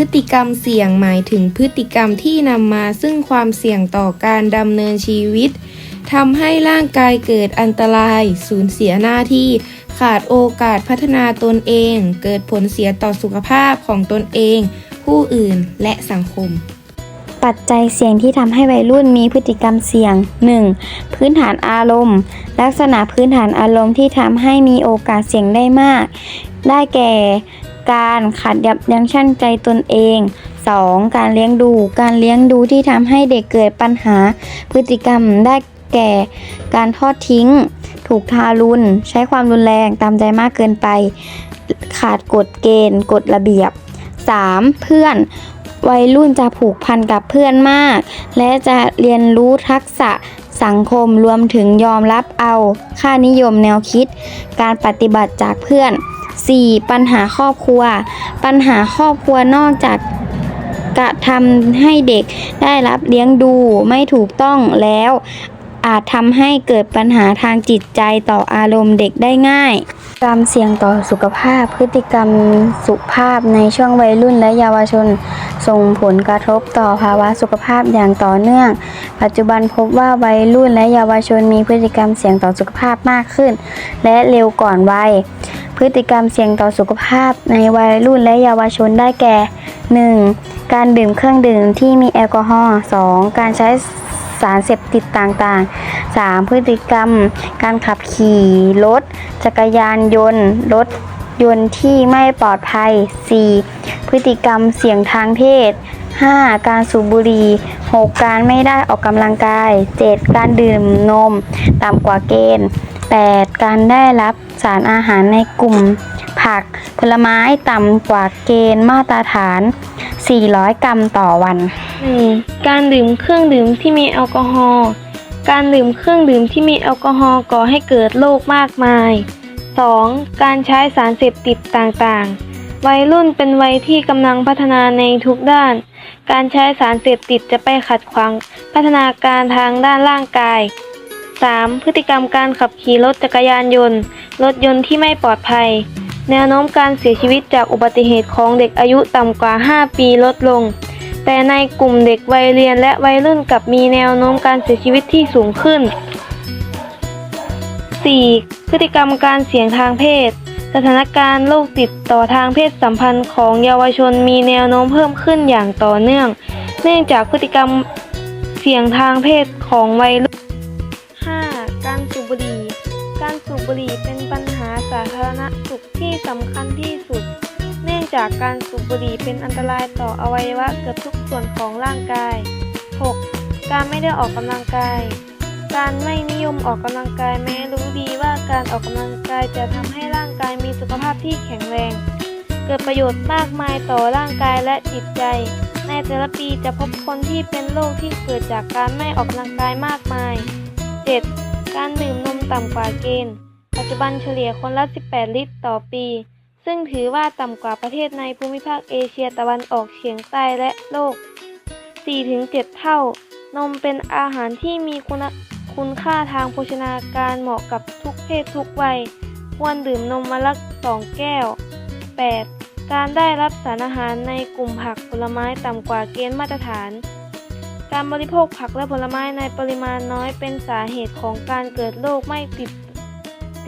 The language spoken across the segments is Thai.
พฤติกรรมเสี่ยงหมายถึงพฤติกรรมที่นำมาซึ่งความเสี่ยงต่อการดำเนินชีวิตทำให้ร่างกายเกิดอันตราย สูญเสียหน้าที่ ขาดโอกาสพัฒนาตนเอง เกิดผลเสียต่อสุขภาพของตนเอง ผู้อื่นและสังคม ปัจจัยเสี่ยงที่ทำให้วัยรุ่นมีพฤติกรรมเสี่ยง 1. พื้นฐานอารมณ์ ลักษณะพื้นฐานอารมณ์ที่ทำให้มีโอกาสเสี่ยงได้มาก ได้แก่ การขาดยับยั้งชั่งใจตนเอง 2. การเลี้ยงดู การเลี้ยงดูที่ทำให้เด็กเกิดปัญหา พฤติกรรมได้แก่ การทอดทิ้ง ถูกทารุณ ใช้ความรุนแรงตามใจมากเกินไป ขาดกฎเกณฑ์กฎระเบียบ 3. เพื่อนวัยรุ่นจะผูกพันกับเพื่อนมาก และจะเรียนรู้ทักษะสังคมรวมถึงยอมรับเอา ค่านิยมแนวคิด การปฏิบัติจากเพื่อน 4. ปัญหาครอบครัว ปัญหาครอบครัวนอกจากกระทำให้เด็กได้รับเลี้ยงดูไม่ถูกต้องแล้ว อาจทำให้เกิดปัญหาทางจิตใจต่ออารมณ์เด็กได้ง่ายกรรมเสี่ยงต่อสุขภาพ พฤติกรรมสุภาพในช่วงวัยรุ่นและเยาวชน ส่งผลกระทบต่อภาวะสุขภาพอย่างต่อเนื่อง ปัจจุบันพบว่าวัยรุ่นและเยาวชนมีพฤติกรรมเสี่ยงต่อสุขภาพมากขึ้น และเร็วก่อนวัย พฤติกรรมเสี่ยงต่อสุขภาพในวัยรุ่นและเยาวชนได้แก่ 1. การดื่มเครื่องดื่มที่มีแอลกอฮอล์ 2. การใช้สารเสพติดต่างๆ 3. พฤติกรรม การขับขี่รถจักรยานยนต์รถยนต์ที่ไม่ปลอดภัย 4. พฤติกรรมเสี่ยงทางเพศ 5. การสูบบุหรี่ 6. การไม่ได้ออกกำลังกาย 7. การดื่มนมต่ำกว่าเกณฑ์ 8. การได้รับสารอาหารในกลุ่ม ผักผลไม้ต่ำกว่าเกณฑ์มาตรฐาน 400 กรัมต่อวัน 1. การดื่มเครื่องดื่มที่มีแอลกอฮอล์ การดื่มเครื่องดื่มที่มีแอลกอฮอล์ก่อให้เกิดโรคมากมาย 2. การใช้สารเสพติดต่างๆ วัยรุ่นเป็นวัยที่กำลังพัฒนาในทุกด้าน การใช้สารเสพติดจะไปขัดขวางพัฒนาการทางด้านร่างกาย 3. พฤติกรรมการขับขี่รถจักรยานยนต์ รถยนต์ที่ไม่ปลอดภัย แนวโน้มการเสียชีวิตจากอุบัติเหตุของเด็กอายุต่ำกว่า 5 ปีลดลง แต่ในกลุ่มเด็กวัยเรียนและวัยรุ่นกลับมีแนวโน้มการเสียชีวิตที่สูงขึ้น 4. พฤติกรรมการเสี่ยงทางเพศ สถานการณ์โรคติดต่อทางเพศสัมพันธ์ของเยาวชนมีแนวโน้มเพิ่มขึ้นอย่างต่อเนื่อง เนื่องจากพฤติกรรมเสี่ยงทางเพศของวัยรุ่น บบุหรี่เป็นปัญหาสาธารณสุขที่สำคัญที่สุด เนื่องจากการสูบบุหรี่เป็นอันตรายต่ออวัยวะเกือบทุกส่วนของร่างกาย 6. การไม่ได้ออกกำลังกาย การไม่นิยมออกกำลังกายแม้รู้ดีว่าการออกกำลังกายจะทำให้ร่างกายมีสุขภาพที่แข็งแรง เกิดประโยชน์มากมายต่อร่างกายและจิตใจ ในแต่ละปีจะพบคนที่เป็นโรคที่เกิดจากการไม่ออกกำลังกายมากมาย 7. การดื่มนมต่ำกว่าเกณฑ์ ปัจจุบันเฉลี่ยคนละ 18 ลิตรต่อปี ซึ่งถือว่าต่ำกว่าประเทศในภูมิภาคเอเชียตะวันออกเฉียงใต้และโลก 4-7 เท่า นมเป็นอาหารที่มีคุณคุณค่าทางโภชนาการเหมาะกับทุกเพศทุกวัย ควรดื่มนมวันละ 2 แก้ว 8. การได้รับสารอาหารในกลุ่มผักผลไม้ต่ำกว่าเกณฑ์มาตรฐาน การบริโภคผักและผลไม้ในปริมาณน้อยเป็นสาเหตุของการเกิดโรคไม่ติด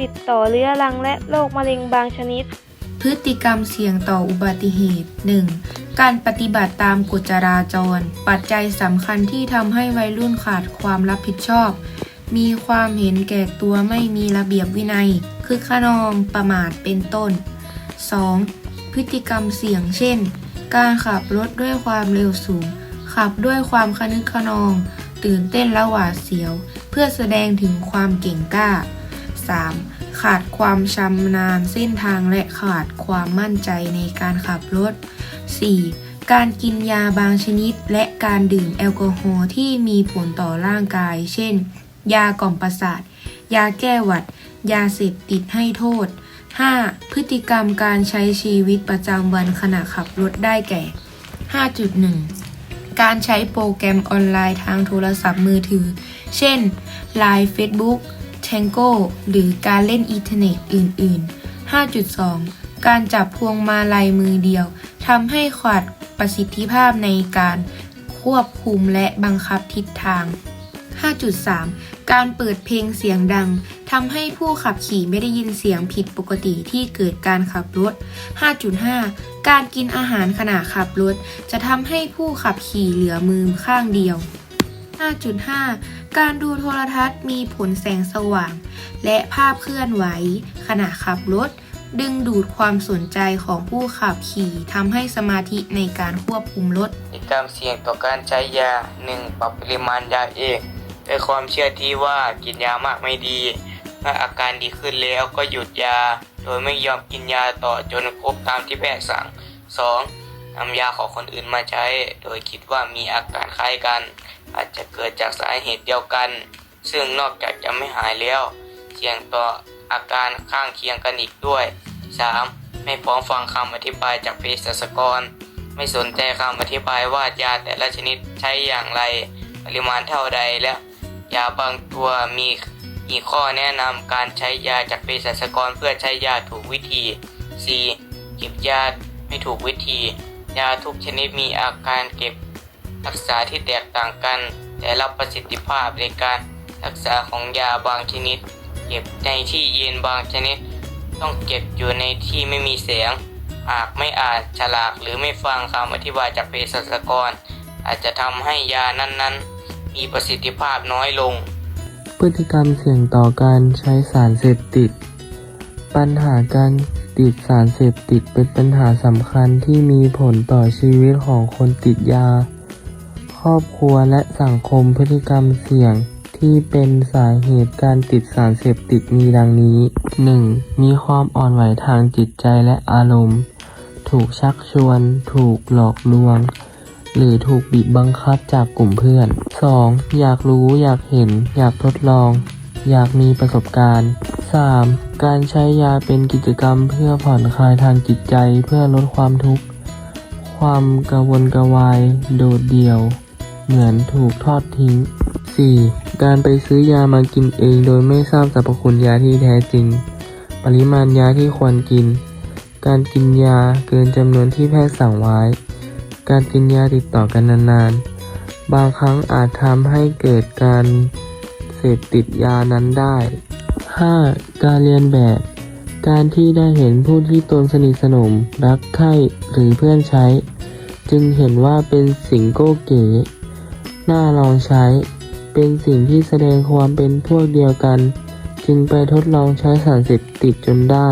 ติดต่อเรื้อรังและโรคมะเร็งบางชนิด พฤติกรรมเสี่ยงต่ออุบัติเหตุ 1. การปฏิบัติตามกฎจราจร ปัจจัยสำคัญที่ทำให้วัยรุ่นขาดความรับผิดชอบ มีความเห็นแก่ตัวไม่มีระเบียบวินัย คือขนองประมาทเป็นต้น 2. พฤติกรรมเสี่ยงเช่น การขับรถด้วยความเร็วสูง ขับด้วยความคะนึกคะนอง ตื่นเต้นและหวาดเสียว เพื่อแสดงถึงความเก่งกล้า 3. ขาดความชำนาญเส้นทางและขาดความมั่นใจในการขับรถ 4. การกินยาบางชนิดและการดื่มแอลกอฮอล์ที่มีผลต่อร่างกาย เช่น ยากล่อมประสาท ยาแก้หวัด ยาเสพติดให้โทษ 5. พฤติกรรมการใช้ชีวิตประจำวันขณะขับรถได้แก่ 5.1 การใช้โปรแกรมออนไลน์ทางโทรศัพท์มือถือ เช่น Line Facebook Tango หรือการเล่นอินเทเน็ตอื่น ๆ 5.2 การจับพวงมาลัยมือเดียวทำให้ขาดประสิทธิภาพในการควบคุมและบังคับทิศทาง 5.3 การเปิดเพลงเสียงดังทำให้ผู้ขับขี่ไม่ได้ยินเสียงผิดปกติที่เกิดการขับรถ 5.5 การกินอาหารขณะขับรถ จะทำให้ผู้ขับขี่เหลือมือข้างเดียว 5.5 การดูโทรทัศน์มีผลแสงสว่าง และภาพเคลื่อนไหว ขณะขับรถ ดึงดูดความสนใจของผู้ขับขี่ทำให้สมาธิในการควบคุมรถพฤติกรรมเสี่ยงต่อการใช้ยา 1. ปรับปริมาณยาเองด้วยความเชื่อที่ว่ากินยามากไม่ดีเมื่ออาการดีขึ้นแล้วก็หยุดยา โดยไม่ยอมกินยาต่อจนครบตามที่แพทย์สั่ง 2. นำยาของคนอื่นมาใช้ โดยคิดว่ามีอาการคล้ายกัน อาจจะเกิดจากสาเหตุเดียวกัน ซึ่งนอกจากจะไม่หายแล้วเสี่ยงต่ออาการข้างเคียงกันอีกด้วย 3. ไม่พร้อมฟังคำอธิบายจากเภสัชกร ไม่สนใจคำอธิบายว่ายาแต่ละชนิดใช้อย่างไร ปริมาณเท่าใดและยาบางตัวมีมีข้อแนะนำการใช้ยาจากเภสัชกรเพื่อใช้ยาถูกวิธี 4. เก็บยาไม่ถูกวิธี ยาทุกชนิดมีอาการเก็บ รักษาที่แตกต่างกัน แต่รับประสิทธิภาพในการรักษาของยาบางชนิด เก็บในที่เย็นบางชนิด ต้องเก็บอยู่ในที่ไม่มีแสงหากไม่อ่านฉลากหรือไม่ฟังคำอธิบายจากเภสัชกร อาจจะทำให้ยานั้นๆ มีประสิทธิภาพน้อยลง พฤติกรรมเสี่ยงต่อการใช้สารเสพติด ปัญหาการติดสารเสพติดเป็นปัญหาสำคัญที่มีผลต่อชีวิตของคนติดยา ครอบครัวและสังคมพฤติกรรมเสี่ยงที่เป็นสาเหตุการติดสารเสพติดมีดังนี้ 1. มีความอ่อนไหวทางจิตใจและอารมณ์ ถูกชักชวน ถูกหลอกลวง หรือถูกบีบบังคับจากกลุ่มเพื่อน 2. อยากรู้อยากเห็น อยากทดลอง อยากมีประสบการณ์ 3. การใช้ยาเป็นกิจกรรมเพื่อผ่อนคลายทางจิตใจเพื่อลดความทุกข์ ความกระวนกระวาย โดดเดี่ยว เหมือนถูกทอดทิ้ง 4. การไปซื้อยามากินเองโดยไม่ทราบสรรพคุณยาที่แท้จริง ปริมาณยาที่ควรกิน การกินยาเกินจำนวนที่แพทย์สั่งไว้ การกินยาติดต่อกันนานๆ บางครั้งอาจทำให้เกิดการเสพติดยานั้นได้ 5. การเรียนแบบ การที่ได้เห็นผู้ที่ตนสนิทสนม รักใคร่หรือเพื่อนใช้ จึงเห็นว่าเป็นสิ่งโก้เก๋ น่าลองใช้ เป็นสิ่งที่แสดงความเป็นพวกเดียวกัน จึงไปทดลองใช้สารเสพติดจนได้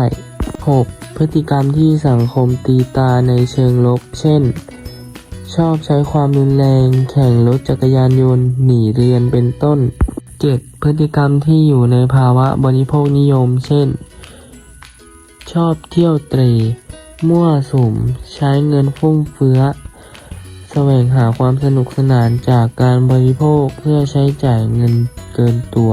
6. พฤติกรรมที่สังคมตีตาในเชิงลบ เช่น ชอบใช้ความรุนแรง แข่งรถจักรยานยนต์ หนีเรียนเป็นต้น 7. พฤติกรรมที่อยู่ในภาวะบริโภคนิยม เช่น ชอบเที่ยวเตรมั่วสุม ใช้เงินฟุ่มเฟือย แสวงหาความสนุกสนานจากการบริโภคเพื่อใช้จ่ายเงินเกินตัว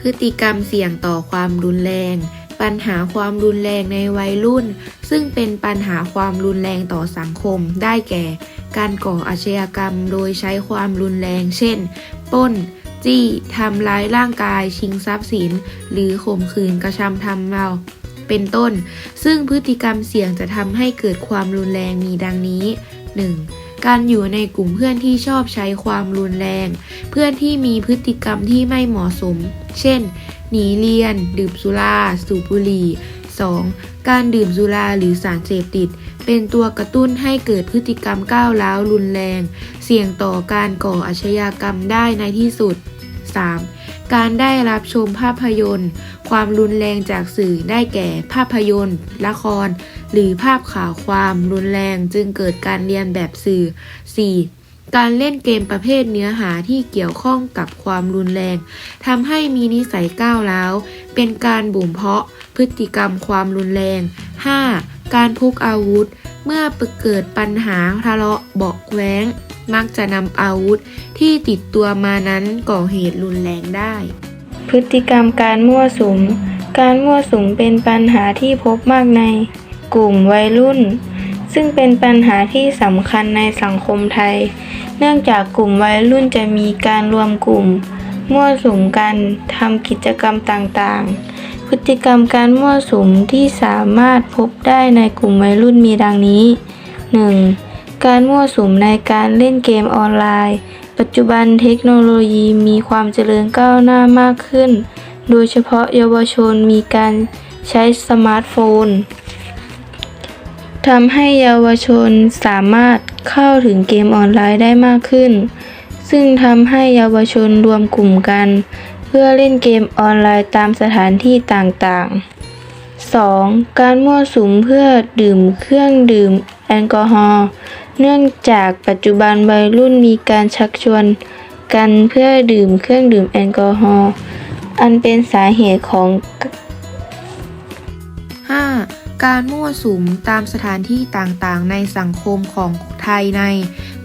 พฤติกรรมเสี่ยงต่อความรุนแรง ปัญหาความรุนแรงในวัยรุ่น ซึ่งเป็นปัญหาความรุนแรงต่อสังคมได้แก่ การก่ออาชญากรรมโดยใช้ความรุนแรง เช่น ป้น จี้ทำร้ายร่างกาย ชิงทรัพย์สิน หรือข่มขืนกระทำทำเราเป็นต้น ซึ่งพฤติกรรมเสี่ยงจะทำให้เกิดความรุนแรงมีดังนี้ 1. การอยู่ในกลุ่มเพื่อนที่ชอบใช้ความรุนแรง เพื่อนที่มีพฤติกรรมที่ไม่เหมาะสม เช่น หนีเรียน ดื่มสุรา สูบบุหรี่ 2. การดื่มสุราหรือสารเสพติด เป็นตัวกระตุ้นให้เกิดพฤติกรรมก้าวร้าวรุนแรง เสี่ยงต่อการก่ออาชญากรรมได้ในที่สุด 3. การได้รับชมภาพยนตร์ ความรุนแรงจากสื่อได้แก่ภาพยนตร์ ละคร หรือภาพข่าวความรุนแรงจึงเกิดการเรียนแบบสื่อ 4. การเล่นเกมประเภทเนื้อหาที่เกี่ยวข้องกับความรุนแรงทำให้มีนิสัยก้าวร้าว เป็นการบ่มเพาะพฤติกรรมความรุนแรง 5. การพกอาวุธ เมื่อเกิดปัญหาทะเลาะเบาะแว้ง มักจะนำอาวุธที่ติดตัวมานั้นก่อเหตุรุนแรงได้ พฤติกรรมการมั่วสุม การมั่วสุมเป็นปัญหาที่พบมากใน กลุ่มวัยรุ่น ซึ่งเป็นปัญหาที่สำคัญในสังคมไทย เนื่องจากกลุ่มวัยรุ่นจะมีการรวมกลุ่ม มั่วสุมกันทำกิจกรรมต่างๆพฤติกรรมการมั่วสุมที่สามารถพบได้ในกลุ่มวัยรุ่นมีดังนี้ 1. การมั่วสุมในการเล่นเกมออนไลน์ ปัจจุบันเทคโนโลยีมีความเจริญก้าวหน้ามากขึ้น โดยเฉพาะเยาวชนมีการใช้สมาร์ทโฟนทำให้เยาวชนสามารถเข้าถึงเกมออนไลน์ได้มากขึ้น ซึ่งทำให้เยาวชนรวมกลุ่มกัน เพื่อเล่นเกมออนไลน์ตามสถานที่ต่างๆ 2. การมั่วสุมเพื่อดื่มเครื่องดื่มแอลกอฮอล์ เนื่องจากปัจจุบันวัยรุ่นมีการชักชวนกันเพื่อดื่มเครื่องดื่มแอลกอฮอล์อันเป็นสาเหตุของ 5. การมั่วสุมตามสถานที่ต่างๆ ในสังคมของไทยใน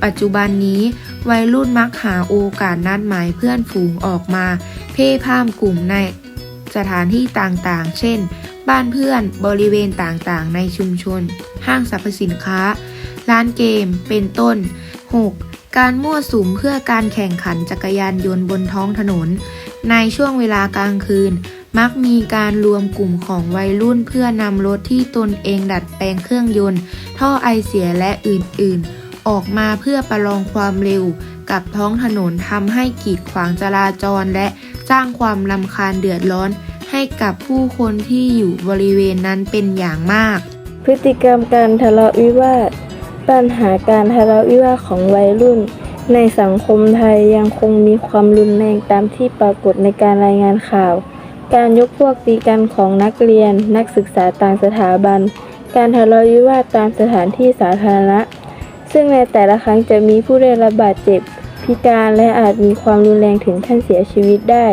ปัจจุบันนี้ วัยรุ่นมักหาโอกาสนัดหมายเพื่อนฝูงออกมา เพ่พ่ามกลุ่มในสถานที่ต่างๆ เช่น บ้านเพื่อนบริเวณต่างๆ ในชุมชน ห้างสรรพสินค้า ร้านเกม เป็นต้น 6. การมั่วสุมเพื่อการแข่งขันจักรยานยนต์บนท้องถนน ในช่วงเวลากลางคืน มักมีการรวมกลุ่มของวัยรุ่นเพื่อนำรถที่ตนเองดัดแปลงเครื่องยนต์ ท่อไอเสียและอื่นๆ ออกมาเพื่อประลองความเร็วกับท้องถนนทำให้กีดขวางจราจรและสร้างความลำคาญเดือดร้อน ให้กับผู้คนที่อยู่บริเวณนั้นเป็นอย่างมาก พฤติกรรมการทะเลาะวิวาท ปัญหาการทะเลาะวิวาทของวัยรุ่น ในสังคมไทยยังคงมีความรุนแรงตามที่ปรากฏในการรายงานข่าว การยกพวกตีกันของนักเรียน นักศึกษาต่างสถาบัน การทะเลาะวิวาทตามสถานที่สาธารณะ ซึ่งในแต่ละครั้งจะมีผู้ได้รับบาดเจ็บ พิการและอาจมีความรุนแรงถึงขั้นเสียชีวิตได้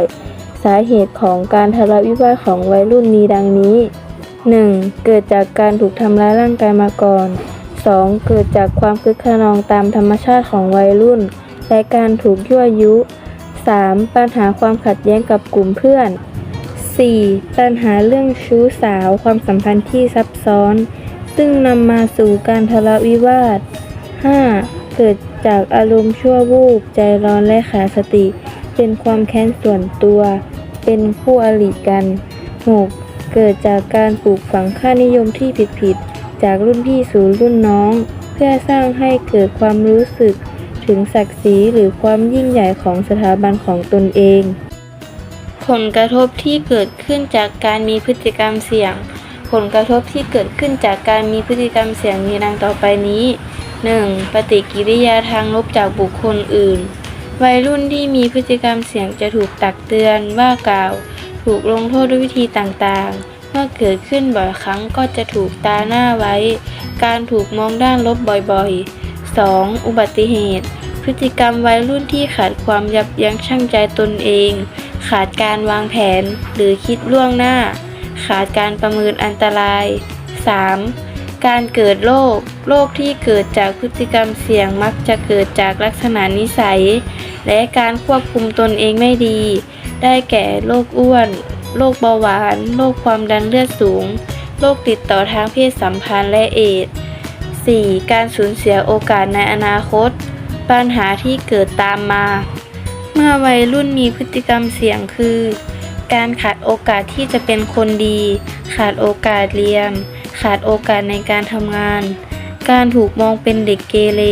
สาเหตุของการทะเลาะวิวาทของวัยรุ่นมีดังนี้ 1. เกิดจากการถูกทำร้ายร่างกายมาก่อน 2. เกิดจากความคึกขนองตามธรรมชาติของวัยรุ่น และการถูกยั่วยุ 3. ปัญหาความขัดแย้งกับกลุ่มเพื่อน 4. ปัญหาเรื่องชู้สาว ความสัมพันธ์ที่ซับซ้อน ซึ่งนำมาสู่การทะเลาะวิวาท 5. เกิดจากอารมณ์ชั่ววูบ ใจร้อนและขาดสติ เป็นความแค้นส่วนตัว เป็นคู่อริกัน 6. เกิดจากการปลูกฝังค่านิยมที่ผิดๆ จากรุ่นพี่สู่รุ่นน้อง เพื่อสร้างให้เกิดความรู้สึกถึงศักดิ์ศรีหรือความยิ่งใหญ่ของสถาบันของตนเอง ผลกระทบที่เกิดขึ้นจากการมีพฤติกรรมเสี่ยง ผลกระทบที่เกิดขึ้นจากการมีพฤติกรรมเสี่ยงมีดังต่อไปนี้ 1. ปฏิกิริยาทางลบจากบุคคลอื่น วัยรุ่นที่มีพฤติกรรมเสี่ยงจะถูกตักเตือนว่ากล่าว ถูกลงโทษด้วยวิธีต่างๆ เมื่อเกิดขึ้นบ่อยครั้งก็จะถูกตาหน้าไว้ การถูกมองด้านลบบ่อยๆ 2. อุบัติเหตุ พฤติกรรมวัยรุ่นที่ขาดความยับยั้งชั่งใจตนเอง ขาดการวางแผนหรือคิดล่วงหน้า ขาดการประเมินอันตราย 3. การเกิดโรค โรคที่เกิดจากพฤติกรรมเสี่ยงมักจะเกิดจากลักษณะนิสัย และการควบคุมตนเองไม่ดี ได้แก่โรคอ้วน โรคเบาหวาน โรคความดันเลือดสูง โรคติดต่อทางเพศสัมพันธ์และเอดส์ 4. การสูญเสียโอกาสในอนาคต ปัญหาที่เกิดตามมา เมื่อวัยรุ่นมีพฤติกรรมเสี่ยงคือ การขาดโอกาสที่จะเป็นคนดี ขาดโอกาสเรียน ขาดโอกาสในการทำงาน การถูกมองเป็นเด็กเกเร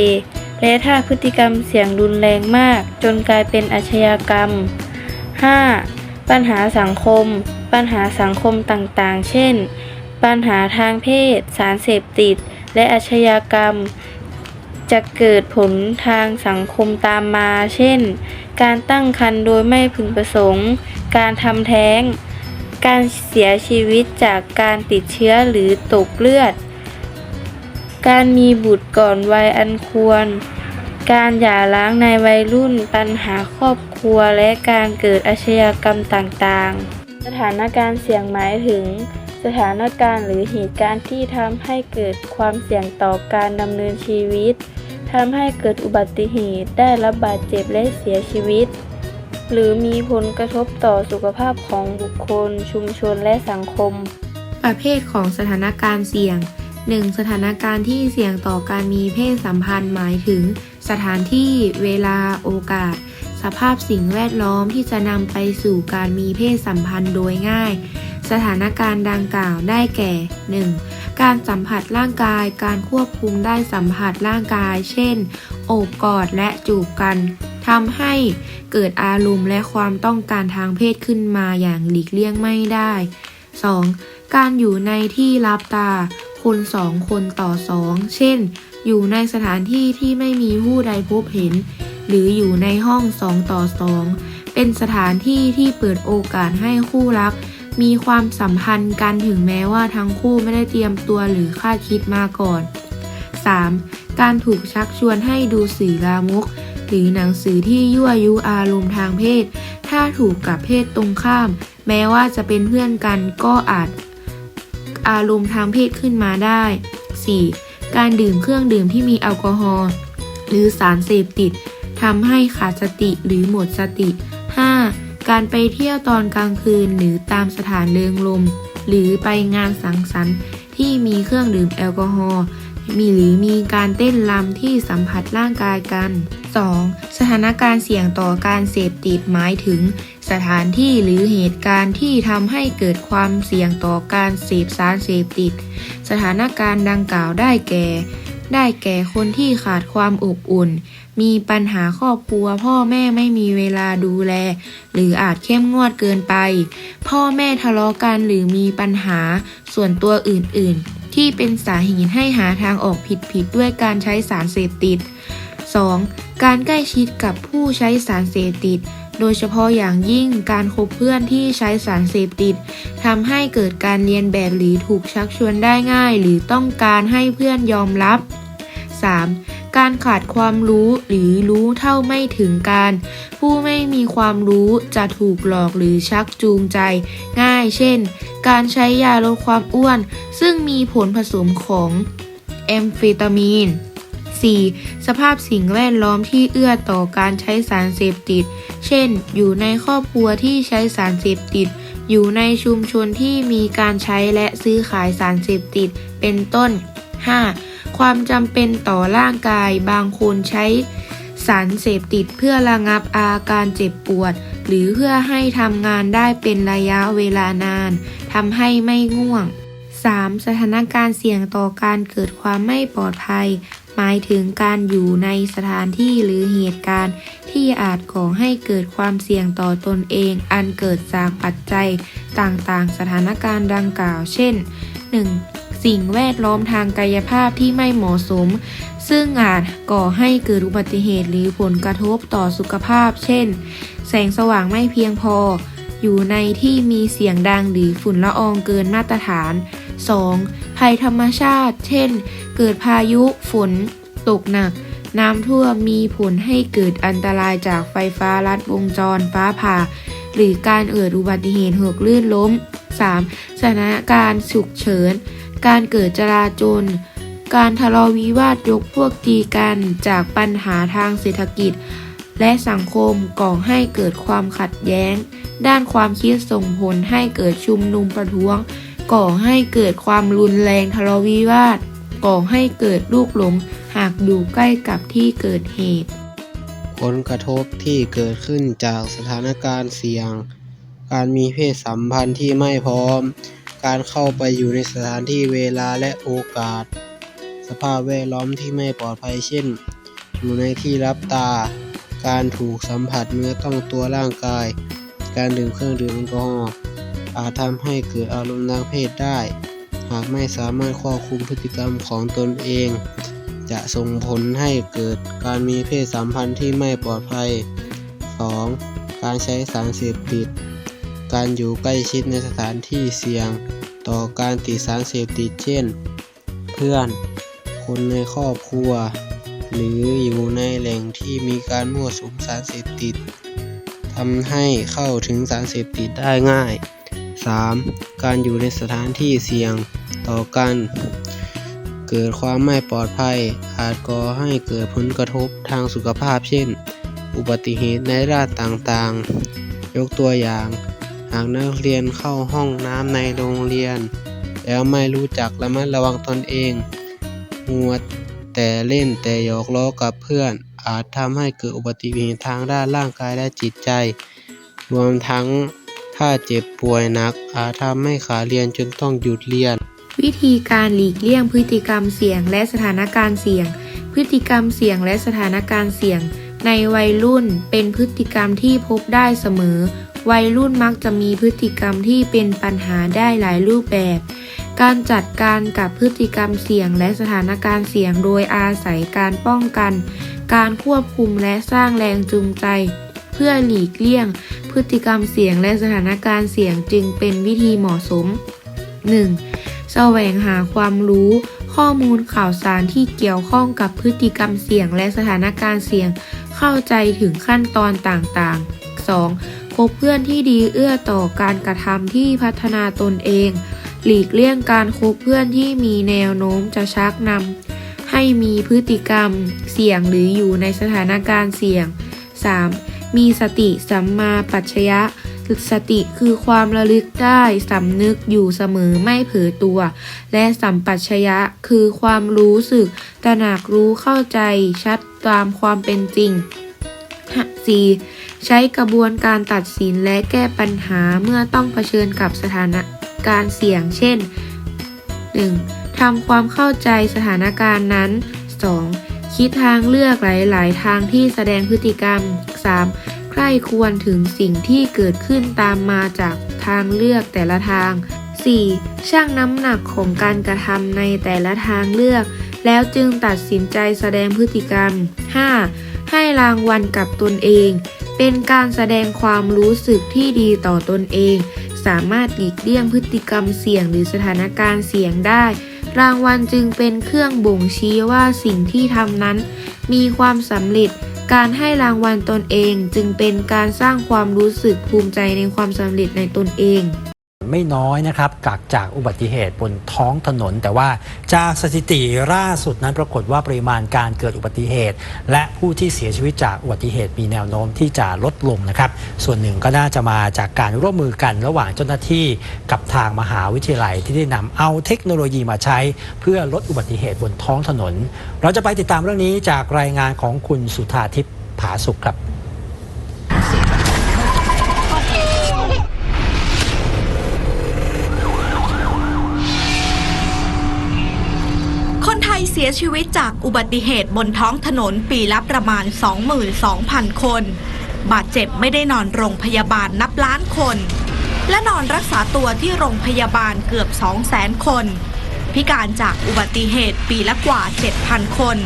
และถ้าพฤติกรรมเสี่ยงรุนแรงมาก จนกลายเป็นอาชญากรรม 5. ปัญหาสังคม ปัญหาสังคมต่างๆ เช่น ปัญหาทางเพศ สารเสพติด และอาชญากรรม จะเกิดผลทางสังคมตามมา เช่น การตั้งครรภ์โดยไม่พึงประสงค์ การทำแท้ง การเสียชีวิตจากการติดเชื้อหรือตกเลือด การมีบุตรก่อนวัยอันควร การหย่าร้างในวัยรุ่น ปัญหาครอบ ครัวและการเกิดอาชญากรรมต่างๆ สถานการณ์เสี่ยงหมายถึง สถานการณ์หรือเหตุการณ์ที่ทำให้เกิดความเสี่ยงต่อการดำเนินชีวิตทำให้เกิดอุบัติเหตุได้รับบาดเจ็บและเสียชีวิต หรือมีผลกระทบต่อสุขภาพของบุคคล ชุมชนและสังคม ประเภทของสถานการณ์เสี่ยง 1. สถานการณ์ที่เสี่ยงต่อการมีเพศสัมพันธ์หมายถึง สถานที่ เวลา โอกาส สภาพสิ่งแวดล้อมที่จะนำไปสู่การมีเพศสัมพันธ์โดยง่าย สถานการณ์ดังกล่าวได้แก่ 1. การสัมผัสร่างกาย การควบคุมได้สัมผัสร่างกาย เช่น โอบกอดและจูบกันทำให้เกิดอารมณ์และความต้องการทางเพศขึ้นมาอย่างหลีกเลี่ยงไม่ได้ 2. การอยู่ในที่รับตา คนสองคนต่อสอง เช่น อยู่ในสถานที่ที่ไม่มีผู้ใดพบเห็น หรืออยู่ในห้องสองต่อสองเป็นสถานที่ที่เปิดโอกาสให้คู่รัก มีความสัมพันธ์กันถึงแม้ว่าทั้งคู่ไม่ได้เตรียมตัวหรือคาดคิดมาก่อน 3. การถูกชักชวนให้ดูสื่อลามก หรือหนังสือที่ยั่วยุอารมณ์ทางเพศ ถ้าถูกกับเพศตรงข้าม แม้ว่าจะเป็นเพื่อนกันก็อาจอารมณ์ทางเพศขึ้นมาได้ 4. การดื่มเครื่องดื่มที่มีแอลกอฮอล์หรือสารเสพติด ทำให้ขาดสติหรือหมดสติ 5. การไปเที่ยวตอนกลางคืนหรือตามสถานเริงลมหรือไปงานสังสรรค์ที่มีเครื่องดื่มแอลกอฮอล์มีหรือมีการเต้นรำที่สัมผัสร่างกายกัน 2. สถานการณ์เสี่ยงต่อการเสพติดหมายถึง สถานที่หรือเหตุการณ์ที่ทำให้เกิดความเสี่ยงต่อการเสพสารเสพติด สถานการณ์ดังกล่าวได้แก่ ได้แก่คนที่ขาดความอบอุ่น มีปัญหาครอบครัว พ่อแม่ไม่มีเวลาดูแล หรืออาจเข้มงวดเกินไป พ่อแม่ทะเลาะกันหรือมีปัญหาส่วนตัวอื่น ๆ ที่เป็นสาเหตุให้หาทางออกผิด ๆ ด้วยการใช้สารเสพติด 2. การใกล้ชิดกับผู้ใช้สารเสพติด โดยเฉพาะอย่างยิ่งการคบเพื่อนที่ใช้สารเสพติดทำให้เกิดการเรียนแบบหรือถูกชักชวนได้ง่าย หรือต้องการให้เพื่อนยอมรับ 3. การขาดความรู้หรือรู้เท่าไม่ถึงการ ผู้ไม่มีความรู้จะถูกหลอกหรือชักจูงใจ ง่าย เช่น การใช้ยาลดความอ้วน ซึ่งมีผลผสมของแอมเฟตามีน 4. สภาพสิ่งแวดล้อมที่เอื้อต่อการใช้สารเสพติด เช่น อยู่ในครอบครัวที่ใช้สารเสพติด อยู่ในชุมชนที่มีการใช้และซื้อขายสารเสพติด เป็นต้น 5. ความจำเป็นต่อร่างกาย บางคนใช้สารเสพติดเพื่อระงับอาการเจ็บปวด หรือเพื่อให้ทำงานได้เป็นระยะเวลานานทำให้ไม่ง่วง 3. สถานการณ์เสี่ยงต่อการเกิดความไม่ปลอดภัย หมายถึงการอยู่ในสถานที่หรือเหตุการณ์ ที่อาจก่อให้เกิดความเสี่ยงต่อตนเอง อันเกิดจากปัจจัยต่างๆ สถานการณ์ดังกล่าว เช่น 1. สิ่งแวดล้อมทางกายภาพที่ไม่เหมาะสม ซึ่งอาจก่อให้เกิดอุบัติเหตุหรือผลกระทบต่อสุขภาพ เช่น แสงสว่างไม่เพียงพอ อยู่ในที่มีเสียงดังหรือฝุ่นละอองเกินมาตรฐาน 2. ภัยธรรมชาติ เช่น เกิดพายุ ฝน ตกหนัก น้ำท่วมมีผลให้เกิดอันตรายจากไฟฟ้าลัดวงจรฟ้าผ่า หรือการเกิดอุบัติเหตุหกลื่นล้ม 3. สถานการณ์ฉุกเฉิน การเกิดจราจนการทะเลาะวิวาทยกพวกตีกันจากปัญหาทางเศรษฐกิจ และสังคมก่อให้เกิดความขัดแย้ง ด้านความคิดส่งผลให้เกิดชุมนุมประท้วง ก่อให้เกิดความรุนแรงทะเลาะวิวาท ก่อให้เกิดลูกหลง หากอยู่ใกล้กับที่เกิดเหตุ ผลกระทบที่เกิดขึ้นจากสถานการณ์เสี่ยง การมีเพศสัมพันธ์ที่ไม่พร้อม การเข้าไปอยู่ในสถานที่เวลาและโอกาส สภาพแวดล้อมที่ไม่ปลอดภัยเช่น อยู่ในที่รับตา การถูกสัมผัสเนื้อต้องตัวร่างกาย การดื่มเครื่องดื่มแอลกอฮอล์ อาจทำให้เกิดอารมณ์ทางเพศได้ หากไม่สามารถควบคุมพฤติกรรมของตนเอง จะส่งผลให้เกิดการมีเพศสัมพันธ์ที่ไม่ปลอดภัย 2. การใช้สารเสพติด การอยู่ใกล้ชิดในสถานที่เสี่ยง ต่อการติดสารเสพติดเช่น เพื่อน คนในครอบครัว หรืออยู่ในแหล่งที่มีการมั่วสุมสารเสพติดทำให้เข้าถึงสารเสพติดได้ง่าย 3. การอยู่ในสถานที่เสี่ยงต่อกัน เกิดความไม่ปลอดภัย อาจก่อให้เกิดผลกระทบทางสุขภาพเช่น อุบัติเหตุในด้านต่างๆ ยกตัวอย่าง หากนักเรียนเข้าห้องน้ำในโรงเรียน แล้วไม่รู้จักระมัดระวังตนเองมัวแต่เล่นแต่หยอกล้อกับเพื่อน อาจทำให้เกิดอุบัติเหตุทางด้านร่างกายและจิตใจ รวมทั้ง ถ้าเจ็บป่วยหนักอาจทำให้ขาเรียนจนต้องหยุดเรียน วิธีการหลีกเลี่ยงพฤติกรรมเสี่ยงและสถานการณ์เสี่ยง พฤติกรรมเสี่ยงและสถานการณ์เสี่ยง ในวัยรุ่นเป็นพฤติกรรมที่พบได้เสมอ วัยรุ่นมักจะมีพฤติกรรมที่เป็นปัญหาได้หลายรูปแบบ การจัดการกับพฤติกรรมเสี่ยงและสถานการณ์เสี่ยงโดยอาศัยการป้องกัน การควบคุมและสร้างแรงจูงใจ พื่อหลีกเลี่ยง พฤติกรรมเสี่ยงและสถานการณ์เสี่ยงจึงเป็นวิธีเหมาะสม 1. แสวงหาความรู้ ข้อมูลข่าวสารที่เกี่ยวข้องกับพฤติกรรมเสี่ยงและสถานการณ์เสี่ยง เข้าใจถึงขั้นตอนต่างๆ 2. คบเพื่อนที่ดีเอื้อต่อการกระทำที่พัฒนาตนเอง หลีกเลี่ยงการคบเพื่อนที่มีแนวโน้มจะชักนำให้มีพฤติกรรมเสี่ยงหรืออยู่ในสถานการณ์เสี่ยง 3. มีสติสัมมาปัจฉยะสติคือความระลึกได้สำนึกอยู่เสมอไม่เผลอตัว และสัมปัชยะคือความรู้สึก ตระหนักรู้เข้าใจชัดตามความเป็นจริง 4. ใช้กระบวนการตัดสินและแก้ปัญหาเมื่อต้องเผชิญกับสถานการณ์เสี่ยง เช่น 1. ทำความเข้าใจสถานการณ์นั้น 2. คิดทางเลือกหลาย ๆ ทางที่แสดงพฤติกรรม 3. ใคร่ควรถึงสิ่งที่เกิดขึ้นตามมาจากทางเลือกแต่ละทาง 4. ชั่งน้ำหนักของการกระทำในแต่ละทางเลือก แล้วจึงตัดสินใจแสดงพฤติกรรม 5. ให้รางวัลกับตนเอง เป็นการแสดงความรู้สึกที่ดีต่อตนเอง สามารถหลีกเลี่ยงพฤติกรรมเสี่ยงหรือสถานการณ์เสี่ยงได้ รางวัลจึงเป็นเครื่องบ่งชี้ว่าสิ่งที่ทำนั้น มีความสำเร็จ การให้รางวัลตนเองจึงเป็นการสร้างความรู้สึกภูมิใจในความสำเร็จในตนเอง ไม่น้อยนะครับจากจากอุบัติเหตุบนท้องถนน แต่ว่าจากสถิติล่าสุดนั้นปรากฏว่าปริมาณการเกิดอุบัติเหตุ และผู้ที่เสียชีวิตจากอุบัติเหตุมีแนวโน้มที่จะลดลงนะครับ ส่วนหนึ่งก็น่าจะมาจากการร่วมมือกันระหว่างเจ้าหน้าที่กับทางมหาวิทยาลัยที่ได้นำเอาเทคโนโลยีมาใช้ เพื่อลดอุบัติเหตุบนท้องถนน เราจะไปติดตามเรื่องนี้จากรายงานของคุณสุธาทิพย์ผาสุขครับ เสียชีวิตจากอุบัติเหตุบนท้องถนนปีละประมาณ 22,000 คน บาดเจ็บไม่ได้นอนโรงพยาบาลนับล้านคน และนอนรักษาตัวที่โรงพยาบาลเกือบ 200,000 คน พิการจากอุบัติเหตุปีละกว่า 7,000 คน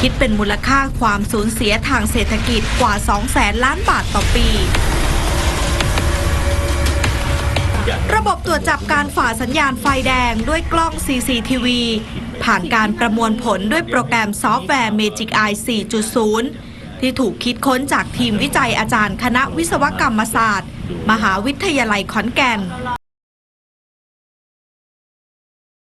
คิดเป็นมูลค่าความสูญเสียทางเศรษฐกิจกว่า 200,000 ล้านบาทต่อปีระบบตรวจจับการฝ่าสัญญาณไฟแดงด้วยกล้อง CCTV ผ่านการประมวลผลด้วยโปรแกรมซอฟต์แวร์ Magic Eye 4.0 ที่ถูกคิดค้นจากทีมวิจัยอาจารย์คณะวิศวกรรมศาสตร์ มหาวิทยาลัยขอนแก่น